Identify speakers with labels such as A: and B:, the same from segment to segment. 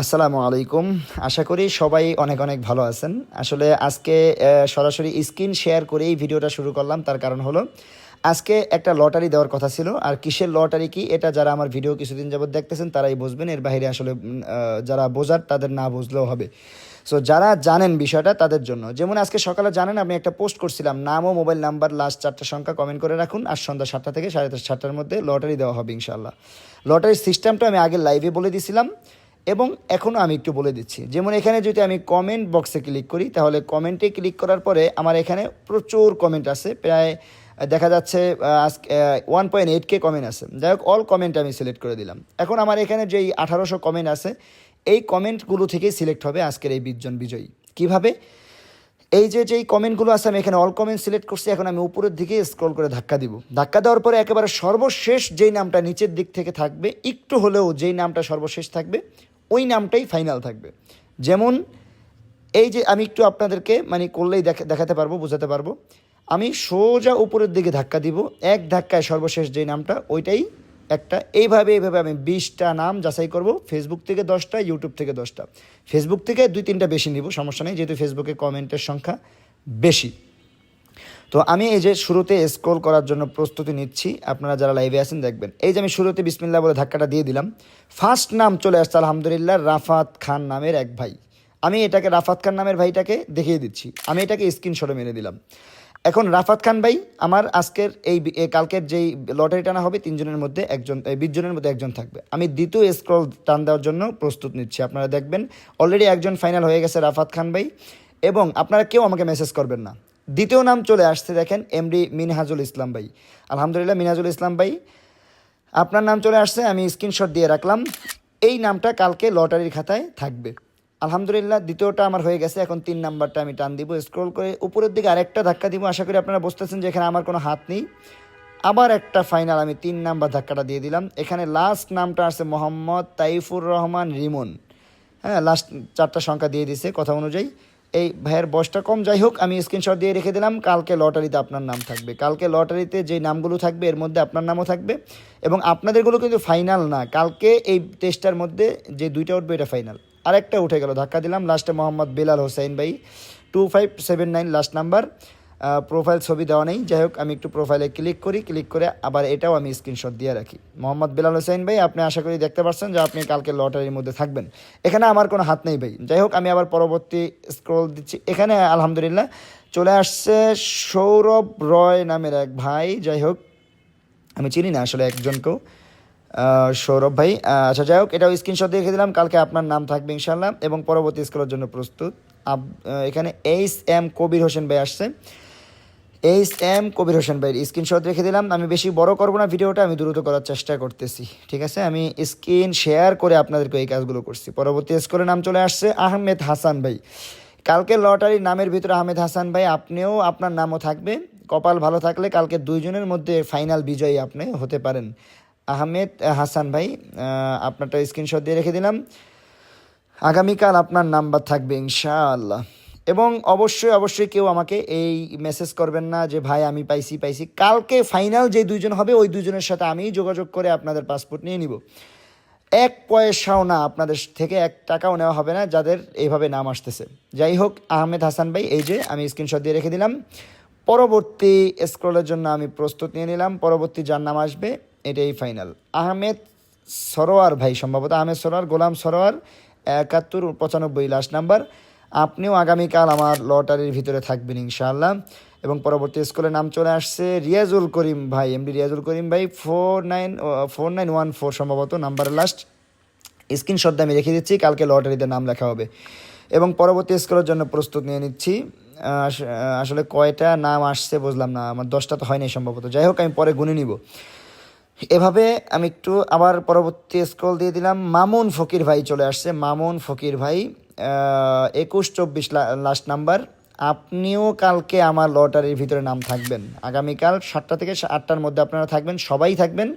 A: আসসালামু আলাইকুম। আশা করি সবাই অনেক অনেক ভালো আছেন। আসলে আজকে সরাসরি স্ক্রিন শেয়ার করেই ভিডিওটা শুরু করলাম, তার কারণ হলো, আজকে একটা লটারি দেওয়ার কথা ছিল। আর কিসের লটারি কি, এটা যারা আমার ভিডিও কিছুদিন যাবত দেখতেছেন, তারাই বুঝবেন। এর বাইরে আসলে যারা বোঝার, তাদের না বুঝলেও হবে। সো যারা জানেন বিষয়টা, তাদের জন্য। যেমন আজকে সকালে জানেন, আমি একটা পোস্ট করছিলাম নাম ও মোবাইল নাম্বার লাস্ট চারটা সংখ্যা কমেন্ট করে রাখুন আর সন্ধ্যা সাতটা থেকে সাড়ে সাতটার মধ্যে লটারি দেওয়া হবে ইনশাল্লাহ লটারির সিস্টেমটা আমি আগে লাইভে বলে দিছিলাম। এবং এখনও আমি একটু বলে দিচ্ছি। যেমন এখানে যদি আমি কমেন্ট বক্সে ক্লিক করি, তাহলে কমেন্টে ক্লিক করার পরে আমার এখানে প্রচুর কমেন্ট আছে প্রায় দেখা যাচ্ছে আজকে one point eight K comment আছে যাই হোক অল কমেন্ট আমি সিলেক্ট করে দিলাম। এখন আমার এখানে যেই আঠারোশো কমেন্ট আছে এই কমেন্টগুলো থেকেই সিলেক্ট হবে আজকের এই বিশজন বিজয়ী। কীভাবে? এই যে, যেই কমেন্টগুলো আছে আমি এখানে অল কমেন্ট সিলেক্ট করছি। এখন আমি উপরের দিকে স্ক্রল করে ধাক্কা দিব। ধাক্কা দেওয়ার পরে একেবারে সর্বশেষ যেই নামটা নিচের দিক থেকে থাকবে, একটু হলেও যেই নামটা সর্বশেষ থাকবে ওই নামটাই ফাইনাল থাকবে। যেমন এই যে আমি একটু আপনাদেরকে মানে করলেই দেখা দেখাতে পারব, বোঝাতে পারব। আমি সোজা উপরের দিকে ধাক্কা দিব, এক ধাক্কায় সর্বশেষ যে নামটা, ওইটাই একটা। এইভাবে এইভাবে আমি বিশটা নাম যাচাই করব ফেসবুক থেকে দশটা ইউটিউব থেকে দশটা। ফেসবুক থেকে দুই তিনটা বেশি নিব, সমস্যা নেই, যেহেতু ফেসবুকে কমেন্টের সংখ্যা বেশি। তো আমি এই যে শুরুতে স্ক্রল করার জন্য প্রস্তুতি নিচ্ছি। আপনারা যারা লাইভে আছেন দেখবেন। এই যে আমি শুরুতে বিসমিল্লা বলে ধাক্কাটা দিয়ে দিলাম। ফার্স্ট নাম চলে আসছে, আলহামদুলিল্লাহ, রাফাত খান নামের এক ভাই। আমি এটাকে রাফাত খান নামের ভাইটাকে দেখিয়ে দিচ্ছি। আমি এটাকে স্ক্রিনশটে মেরে দিলাম। এখন রাফাত খান ভাই, আমার আজকের এই কালকের যেই লটারি টানা হবে, তিনজনের মধ্যে একজন এই বিশ জনের মধ্যে একজন থাকবে। আমি দ্বিতীয় স্ক্রল টান দেওয়ার জন্য প্রস্তুত নিচ্ছি। আপনারা দেখবেন অলরেডি একজন ফাইনাল হয়ে গেছে রাফাত খান ভাই। এবং আপনারা কেউ আমাকে মেসেজ করবেন না। দ্বিতীয় নাম চলে আসছে দেখেন এমডি মিনহাজুল ইসলাম ভাই। আলহামদুলিল্লাহ, মিনহাজুল ইসলাম ভাই। আপনার নাম চলে আসছে, আমি স্ক্রিনশট দিয়ে রাখলাম। এই নামটা কালকে লটারির খাতায় থাকবে। আলহামদুলিল্লাহ, দ্বিতীয়টা আমার হয়ে গেছে, এখন তিন নাম্বারটা আমি টান দিব স্ক্রল করে উপরের দিকে আরেকটা ধাক্কা দিব। আশা করি আপনারা বুঝতেছেন যে এখানে আমার কোনো হাত নেই। আবার একটা ফাইনাল আমি তিন নাম্বার ধাক্কাটা দিয়ে দিলাম। এখানে লাস্ট নামটা আছে মোহাম্মদ তাইফুর রহমান রিমন। হ্যাঁ লাস্ট চারটা সংখ্যা দিয়ে দিছে কথা অনুযায়ী। এই ভাইয়ের বয়সটা কম, যাই হোক, আমি স্ক্রিনশট দিয়ে রেখে দিলাম। কালকে লটারিতে আপনার নাম থাকবে। কালকে লটারিতে যে নামগুলো থাকবে, এর মধ্যে আপনার নামও থাকবে এবং আপনাদেরগুলো কিন্তু ফাইনাল না। কালকে এই টেস্টটার মধ্যে যে দুইটা উঠবে, এটা ফাইনাল আরেকটা উঠে গেল, ধাক্কা দিলাম। লাস্টে মোহাম্মদ বেলাল হোসেন ভাই two five seven nine last number profile ছবি দেওয়া নেই। যাই হোক, আমি একটু প্রোফাইলে ক্লিক করি ক্লিক করে আবার এটাও আমি স্ক্রিনশট দিয়ে রাখি। মোহাম্মদ বেলাল হোসেন ভাই, আপনি আশা করি দেখতে পাচ্ছেন যে আপনি কালকে লটারির মধ্যে থাকবেন। এখানে আমার কোনো হাত নেই ভাই। যাই হোক, আমি আবার পরবর্তী স্ক্রল দিচ্ছি। এখানে, আলহামদুলিল্লাহ, চলে আসছে সৌরভ রয় নামের এক ভাই। যাই হোক, আমি চিনি না আসলে একজনকেও। সৌরভ ভাই আচ্ছা যাই হোক, এটাও স্ক্রিনশট দিয়ে রেখে দিলাম। কালকে আপনার নাম থাকবে ইনশাল্লাহ এবং পরবর্তী স্কুলের জন্য প্রস্তুত। এখানে এইচ এম কবির হোসেন ভাই আসছে। এইচ এম কবির হোসেন ভাইয়ের স্ক্রিনশট রেখে দিলাম। আমি বেশি বড় করব না, ভিডিওটা আমি দ্রুত করার চেষ্টা করতেছি। ঠিক আছে? আমি স্ক্রিন শেয়ার করে আপনাদেরকে এই কাজগুলো করছি। পরবর্তী স্কুলের নাম চলে আসছে আহমেদ হাসান ভাই। কালকে লটারির নামের ভিতরে আহমেদ হাসান ভাই, আপনিও আপনার নামও থাকবে। কপাল ভালো থাকলে কালকে দুইজনের মধ্যে ফাইনাল বিজয়ী আপনি হতে পারেন। আহমেদ হাসান ভাই আপনারটা স্ক্রিনশট দিয়ে রেখে দিলাম। আগামীকাল আপনার নাম্বার থাকবে ইনশাআল্লাহ। এবং অবশ্যই অবশ্যই কেউ আমাকে এই মেসেজ করবেন না যে, ভাই, আমি পাইছি পাইছি। কালকে ফাইনাল যে দুইজন হবে, ওই দুইজনের সাথে আমি যোগাযোগ করে আপনাদের পাসপোর্ট নিয়ে নিব। এক পয়সাও না আপনাদের থেকে, এক টাকাও নেওয়া হবে না, যাদের এইভাবে নাম আসতেছে। যাই হোক, আহমেদ হাসান ভাই, এই যে আমি স্ক্রিনশট দিয়ে রেখে দিলাম। পরবর্তী স্ক্রলের জন্য আমি প্রস্তুত নিয়ে নিলাম। পরবর্তী যার নাম আসবে, এটাই ফাইনাল আহমেদ সরোয়ার ভাই, সম্ভবত আহমেদ সরোয়ার, গোলাম সরোয়ার, একাত্তর পঁচানব্বই লাস্ট নাম্বার আপনিও আগামীকাল আমার লটারির ভিতরে থাকবেন ইনশাআল্লাহ। এবং পরবর্তী স্কুলের নাম চলে আসছে রিয়াজুল করিম ভাই, এমডি রিয়াজুল করিম ভাই, four nine four nine one four সম্ভবত, নাম্বার লাস্ট। স্ক্রিনশট আমি রেখে দিচ্ছি, কালকে লটারিতে নাম লেখা হবে। এবং পরবর্তী স্কুলের জন্য প্রস্তুত নিয়ে নিচ্ছি। আসলে কয়টা নাম আসছে বুঝলাম না, আমার দশটা তো হয়নি সম্ভবত। যাই হোক, আমি পরে গুনে নিব। এভাবে আমি একটু আবার পরবর্তী স্ক্রল দিয়ে দিলাম। মামুন ফকির ভাই চলে আসছে, মামুন ফকির ভাই। একুশ, চব্বিশ লাস্ট নাম্বার আপনিও কালকে আমার লটারির ভিতরে নাম থাকবেন। আগামীকাল সাতটা থেকে আটটার মধ্যে আপনারা থাকবেন, সবাই থাকবেন।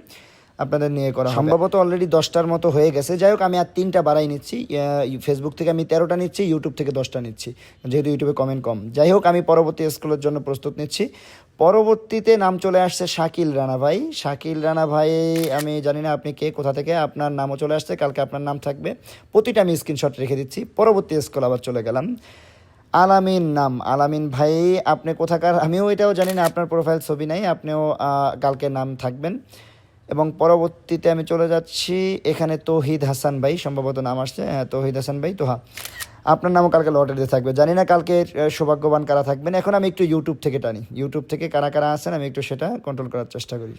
A: আপনাদের নিয়ে করা সম্ভবত অলরেডি দশটার মতো হয়ে গেছে। যাই হোক, আমি আর তিনটা বাড়াই নিচ্ছি। ফেসবুক থেকে আমি তেরোটা নিচ্ছি ইউটিউব থেকে দশটা নিচ্ছি, যেহেতু ইউটিউবে কমেন্ট কম। যাই হোক, আমি পরবর্তী স্কুলের জন্য প্রস্তুত নিচ্ছি। পরবর্তীতে নাম চলে আসছে শাকিল রানা ভাই। শাকিল রানা ভাই, আমি জানি না আপনি কে, কোথা থেকে, আপনার নামও চলে আসছে, কালকে আপনার নাম থাকবে। প্রতিটা আমি স্ক্রিনশট রেখে দিচ্ছি। পরবর্তী স্কুল আবার চলে গেলাম। আলামিন নাম। আলামিন ভাই, আপনি কোথাকার? আমিও এটাও জানি না, আপনার প্রোফাইল ছবি নাই, আপনিও কালকে নাম থাকবেন। এবং পরবর্তীতে আমি চলে যাচ্ছি এখানে তৌহিদ হাসান ভাই, সম্ভবত নাম আসছে। হ্যাঁ তৌহিদ হাসান ভাই, তোহা। আপনার নামও কালকে লটারিতে থাকবে। জানি না কালকে সৌভাগ্যবান কারা থাকবেন। এখন আমি একটু ইউটিউব থেকে টানি। ইউটিউব থেকে কারা কারা আছেন, আমি একটু সেটা কন্ট্রোল করার চেষ্টা করি।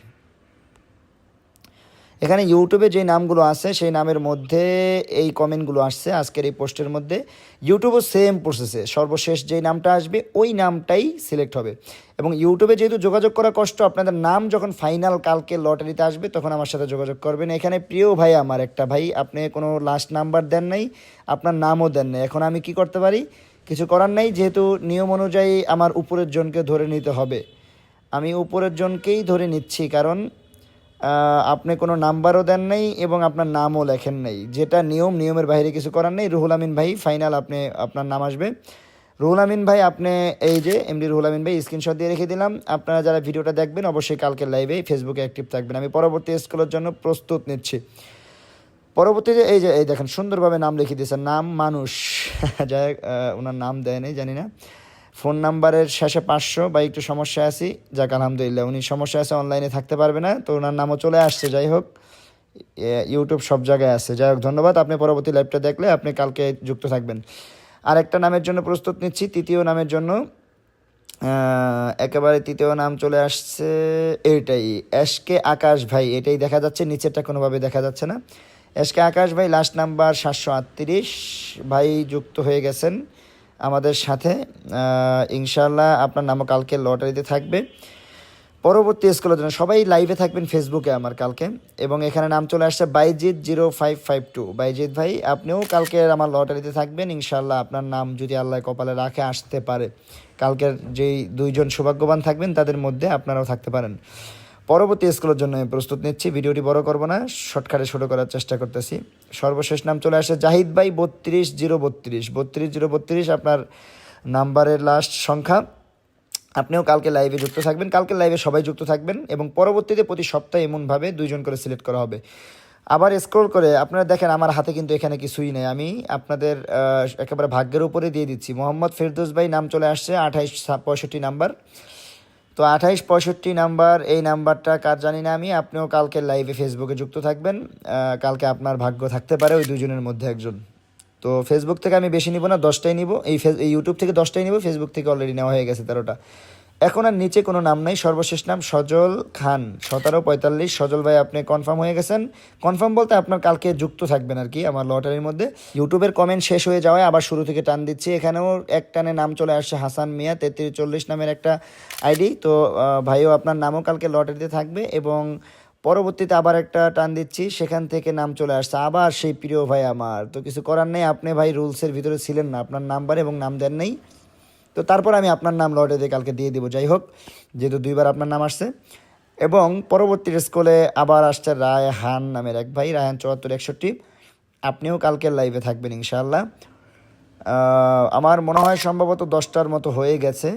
A: এখানে ইউটিউবে যে নামগুলো আছে, সেই নামের মধ্যে এই কমেন্টগুলো আসছে আজকের এই পোস্টের মধ্যে। ইউটিউবও সেম প্রসেসে সর্বশেষ যেই নামটা আসবে, ওই নামটাই সিলেক্ট হবে। এবং ইউটিউবে যেহেতু যোগাযোগ করা কষ্ট, আপনাদের নাম যখন ফাইনাল কালকে লটারিতে আসবে, তখন আমার সাথে যোগাযোগ করবেন। এখানে প্রিয় ভাই আমার একটা ভাই, আপনি কোনো লাস্ট নাম্বার দেন নাই, আপনার নামও দেন নাই। এখন আমি কি করতে পারি? কিছু করার নাই, যেহেতু নিয়ম অনুযায়ী আমার উপরের জনকে ধরে নিতে হবে। আমি উপরের জনকেই ধরে নিচ্ছি, কারণ আপনি কোনো নাম্বারও দেন নাই এবং আপনার নামও লেখেন নাই। যেটা নিয়ম, নিয়মের বাইরে কিছু করার নেই। রুহুল আমিন ভাই, ফাইনাল আপনি, আপনার নাম আসবে। রুহুল আমিন ভাই, আপনি এই যে এমডি রুহুল আমিন ভাই স্ক্রিনশট দিয়ে রেখে দিলাম। আপনারা যারা ভিডিওটা দেখবেন, অবশ্যই কালকে লাইভে ফেসবুকে অ্যাক্টিভ থাকবেন। আমি পরবর্তী স্কুলের জন্য প্রস্তুত নিচ্ছি। পরবর্তীতে এই যে, এই দেখেন, সুন্দরভাবে নাম লিখে দিয়েছেন নাম মানুষ। যাই ওনার নাম দেয় নাই, জানি না। ফোন নাম্বারের শেষে পাঁচশো বা একটু সমস্যা আছি। যাক, আলহামদুলিল্লাহ, উনি সমস্যা আছে অনলাইনে থাকতে পারবে না। তো ওনার নামও চলে আসছে, যাই হোক। ইউটিউব সব জায়গায় আছে। যাই হোক, ধন্যবাদ। আপনি পরবর্তী লাইভটা দেখলে আপনি কালকে যুক্ত থাকবেন। আরেকটা নামের জন্য প্রস্তুত নিচ্ছি, তৃতীয় নামের জন্য। একেবারে তৃতীয় নাম চলে আসছে এইটাই এসকে আকাশ ভাই। এটাই দেখা যাচ্ছে, নিচেরটা কোনোভাবে দেখা যাচ্ছে না। এসকে আকাশ ভাই লাস্ট নাম্বার সাতশো আটত্রিশ। ভাই, যুক্ত হয়ে গেছেন। আমাদের সাথে। ইনশাল্লাহ আপনার নামও কালকে লটারিতে থাকবে। পরবর্তী স্কুলের জন্য সবাই লাইভে থাকবেন ফেসবুকে আমার কালকে। এবং এখানে নাম চলে আসছে Baijit zero five five two Baijit ভাই, আপনিও কালকে আমার লটারিতে থাকবেন। ইনশাল্লাহ আপনার নাম যদি আল্লাহ কপালে রাখে, আসতে পারে। কালকের যেই দুইজন সৌভাগ্যবান থাকবেন, তাদের মধ্যে আপনারাও থাকতে পারেন। পরবর্তী স্কুলের জন্য আমি প্রস্তুত নিচ্ছি। ভিডিওটি বড় করব না, শর্টকাটে ছোটো করার চেষ্টা করতেছি। সর্বশেষ নাম চলে আসে জাহিদ ভাই, বত্রিশ জিরো বত্রিশ। বত্রিশ জিরো বত্রিশ আপনার নাম্বারের লাস্ট সংখ্যা। আপনিও কালকে লাইভে যুক্ত থাকবেন। কালকে লাইভে সবাই যুক্ত থাকবেন এবং পরবর্তীতে প্রতি সপ্তাহে এমনভাবে দুইজন করে সিলেক্ট করা হবে। আবার স্ক্রল করে আপনারা দেখেন আমার হাতে কিন্তু এখানে কিছুই নেই। আমি আপনাদের একেবারে ভাগ্যের উপরে দিয়ে দিচ্ছি। মোহাম্মদ ফেরদৌস ভাই নাম চলে আসছে, আঠাইশ, পঁয়ষট্টি নাম্বার। তো আঠাইশ পঁয়ষট্টি নাম্বার, এই নাম্বারটা কার জানি না আমি, আপনিও কালকে লাইভে ফেসবুকে যুক্ত থাকবেন। কালকে আপনার ভাগ্য থাকতে পারে ওই দুজনের মধ্যে একজন। তো ফেসবুক থেকে আমি বেশি নিব না, দশটাই নিব। এই ইউটিউব থেকে দশটাই নিব ফেসবুক থেকে অলরেডি নেওয়া হয়ে গেছে তেরোটা। এখন আর নিচে কোনো নাম নাই, সর্বশেষ নাম সজল খান। সতেরো পঁয়তাল্লিশ। সজল ভাই, আপনি কনফার্ম হয়ে গেছেন। কনফার্ম বলতে আপনার কালকে যুক্ত থাকবেন আর কি, আমার লটারির মধ্যে। ইউটিউবের কমেন্ট শেষ হয়ে যাওয়ায় আবার শুরু থেকে টান দিচ্ছি। এখানেও এক টানে নাম চলে আসছে হাসান মিয়া, তেত্রিশ চল্লিশ নামের একটা আইডি তো ভাইও আপনার নামও কালকে লটারিতে থাকবে এবং পরবর্তীতে আবার একটা টান দিচ্ছি, সেখান থেকে নাম চলে আসছে আবার সেই প্রিয় ভাই আমার। তো কিছু করার নেই, আপনি ভাই রুলসের ভিতরে ছিলেন না, আপনার নাম্বার এবং নাম দেন নেই। তো তারপর আমি আপনার নাম লটারিতে কালকে দিয়ে দিব, যাই হোক, যেহেতু দুইবার আপনার নাম আসছে। এবং পরবর্তী স্কুলে আবার আসছে রায়হান নামের এক ভাই, রায়হান চুয়াত্তর একষট্টি। আপনিও কালকের লাইভে থাকবেন, ইনশাআল্লাহ। আমার মনে হয় সম্ভবত দশটার মতো হয়ে গেছে।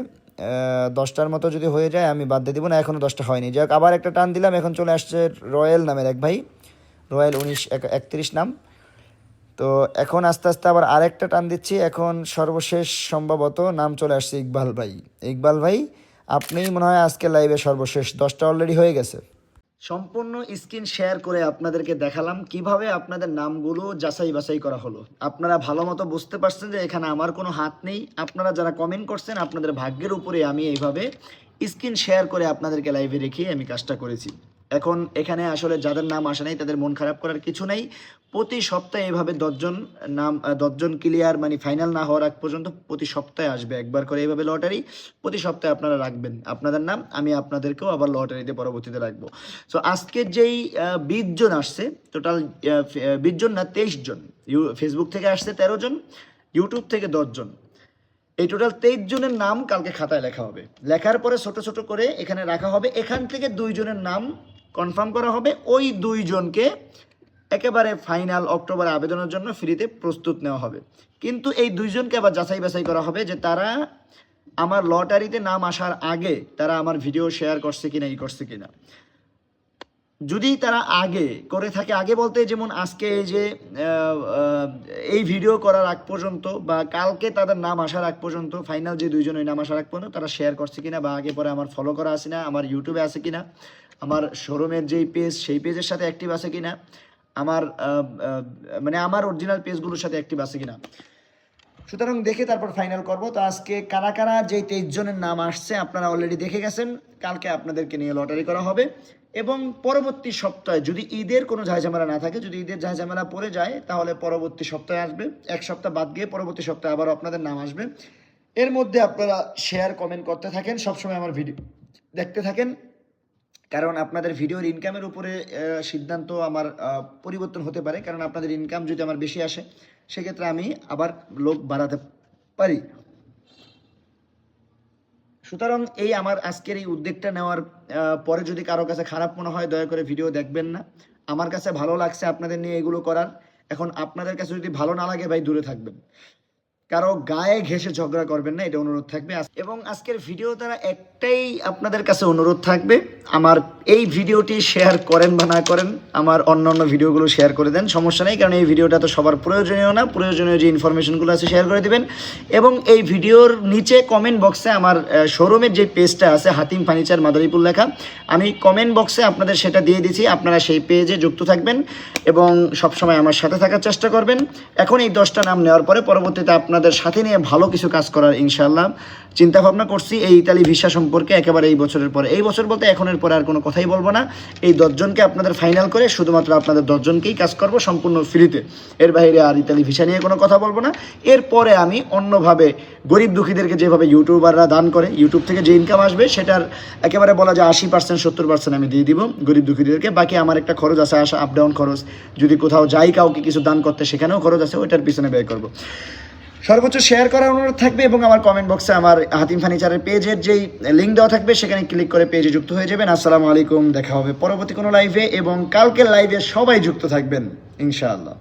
A: দশটার মতো যদি হয়ে যায়, আমি বাদ দিয়ে দিব না এখনও দশটা হয়নি। যাই আবার একটা টান দিলাম, এখন চলে আসছে রয়্যাল নামের এক ভাই। রয়্যাল উনিশ একত্রিশ নাম। তো এখন আস্তে আস্তে আবার আরেকটা টান দিচ্ছি। এখন সর্বশেষ সম্ভবত নাম চলে আসছে ইকবাল ভাই। ইকবাল ভাই আপনিই মনে হয় আজকে লাইভে সর্বশেষ দশটা অলরেডি হয়ে গেছে। সম্পূর্ণ স্ক্রিন শেয়ার করে আপনাদেরকে দেখালাম কীভাবে আপনাদের নামগুলো যাচাই বাছাই করা হলো। আপনারা ভালো মতো বুঝতে পারছেন যে এখানে আমার কোনো হাত নেই। আপনারা যারা কমেন্ট করছেন, আপনাদের ভাগ্যের উপরে আমি এইভাবে স্ক্রিন শেয়ার করে আপনাদেরকে লাইভে রেখে আমি কাজটা করেছি। এখন এখানে আসলে যাদের নাম আসে নাই, তাদের মন খারাপ করার কিছু নেই। প্রতি সপ্তাহে এভাবে দশজন নাম দশজন ক্লিয়ার মানে ফাইনাল না হওয়ার আগ পর্যন্ত প্রতি সপ্তাহে আসবে। একবার করে এইভাবে লটারি প্রতি সপ্তাহে আপনারা রাখবেন। আপনাদের নাম, আমি আপনাদেরকেও আবার লটারিতে পরবর্তীতে রাখব। সো আজকের যেই বিশ জন আসছে টোটাল বিশ জন না তেইশ জন? ইউ ফেসবুক থেকে আসছে তেরো জন ইউটিউব থেকে দশজন এই টোটাল তেইশ জনের নাম কালকে খাতায় লেখা হবে। লেখার পরে ছোট ছোট করে এখানে রাখা হবে। এখান থেকে দুইজনের নাম কনফার্ম করা হবে, ওই দুইজনকে একেবারে ফাইনাল অক্টোবরে আবেদনের জন্য ফ্রিতে প্রস্তুত নেওয়া হবে। কিন্তু এই দুইজনকে আবার যাচাই বাছাই করা হবে যে তারা আমার লটারিতে নাম আসার আগে তারা আমার ভিডিও শেয়ার করছে কিনা, ই করছে কিনা। যদি তারা আগে করে থাকে, আগে বলতে যেমন আজকে এই যে এই ভিডিও করার আগ পর্যন্ত বা কালকে তাদের নাম আসার আগ পর্যন্ত ফাইনাল যে দুইজন ওই নাম আসার আগ পর্যন্ত তারা শেয়ার করছে কিনা বা আগে পরে আমার ফলো করা আছে না, আমার ইউটিউবে আছে কিনা, আমার শোরুমের যেই পেজ সেই পেজের সাথে অ্যাক্টিভ আছে কিনা, আমার মানে আমার অরিজিনাল পেজগুলোর সাথে অ্যাক্টিভ আছে কিনা। সুতরাং দেখে তারপর ফাইনাল করব। তো আজকে কারা কারা যে তেইশ জনের নাম আসছে আপনারা অলরেডি দেখে গেছেন। কালকে আপনাদেরকে নিয়ে লটারি করা হবে। এবং পরবর্তী সপ্তাহে যদি ঈদের কোনো ঝামেলা না থাকে, যদি ঈদের ঝামেলা পড়ে যায়, তাহলে পরবর্তী সপ্তাহে আসবে। এক সপ্তাহ বাদ গিয়ে পরবর্তী সপ্তাহে আবার আপনাদের নাম আসবে। এর মধ্যে আপনারা শেয়ার কমেন্ট করতে থাকেন। সবসময় আমার ভিডিও দেখতে থাকেন। কারণ আপনাদের ভিডিওর ইনকামের উপরে সিদ্ধান্ত আমার পরিবর্তন হতে পারে। কারণ আপনাদের ইনকাম যদি আমার বেশি আসে, সেক্ষেত্রে আমি আবার লোক বাড়াতে পারি। সুতরাং এই আমার আজকের এই উদ্যোগটা নেওয়ার পরে যদি কারও কাছে খারাপ মনে হয়, দয়া করে ভিডিও দেখবেন না। আমার কাছে ভালো লাগছে আপনাদের নিয়ে এগুলো করার। এখন আপনাদের কাছে যদি ভালো না লাগে, ভাই, দূরে থাকবেন। কারও গায়ে ঘেসে ঝগড়া করবেন না, এটা অনুরোধ থাকবে। এবং আজকের ভিডিও দ্বারা একটাই আপনাদের কাছে অনুরোধ থাকবে, আমার এই ভিডিওটি শেয়ার করেন বা না করেন, আমার অন্য অন্য ভিডিওগুলো শেয়ার করে দেন, সমস্যা নেই, কারণ এই ভিডিওটা তো সবার প্রয়োজনীয় না, প্রয়োজনীয় যে ইনফরমেশনগুলো আছে শেয়ার করে দিবেন। এবং এই ভিডিওর নিচে কমেন্ট বক্সে আমার শোরুমের যে পেজটা আছে, হাতিম ফার্নিচার, মাদারীপুর লেখা, আমি কমেন্ট বক্সে আপনাদের সেটা দিয়ে দিচ্ছি আপনারা সেই পেজে যুক্ত থাকবেন এবং সবসময় আমার সাথে থাকার চেষ্টা করবেন। এখন এই দশটা নাম নেওয়ার পরে পরবর্তীতে আপনাদের সাথে নিয়ে ভালো কিছু কাজ করার ইনশাল্লাহ চিন্তা ভাবনা করছি এই ইতালি ভিসা সম্পর্কে একেবারে এই বছরের পরে। এই বছর বলতে এখনের পরে আর কোনো কথাই বলব না। এই দশজনকে আপনাদের ফাইনাল করে শুধুমাত্র আপনাদের দশজনকেই কাজ করব সম্পূর্ণ ফ্রিতে এর বাইরে আর ইতালি ভিসা নিয়ে কোনো কথা বলব না। এরপরে আমি অন্যভাবে গরিব দুঃখীদেরকে যেভাবে ইউটিউবাররা দান করে, ইউটিউব থেকে যে ইনকাম আসবে সেটার একেবারে বলা যায় আশি পার্সেন্ট সত্তর পার্সেন্ট আমি দিয়ে দিব গরিব দুঃখীদেরকে। বাকি আমার একটা খরচ আছে আসা আপ ডাউন খরচ। যদি কোথাও যাই কাউকে কিছু দান করতে, সেখানেও খরচ আছে, ওইটার পিছনে ব্যয় করব। সর্বোচ্চ শেয়ার করার অনুরোধ থাকবে এবং আমার কমেন্ট বক্সে আমার হাতিম ফার্নিচারের পেজের যেই লিঙ্ক দেওয়া থাকবে, সেখানে ক্লিক করে পেজে যুক্ত হয়ে যাবেন। আসসালামু আলাইকুম, দেখা হবে পরবর্তী কোনো লাইভে এবং কালকের লাইভে সবাই যুক্ত থাকবেন, ইনশাআল্লাহ।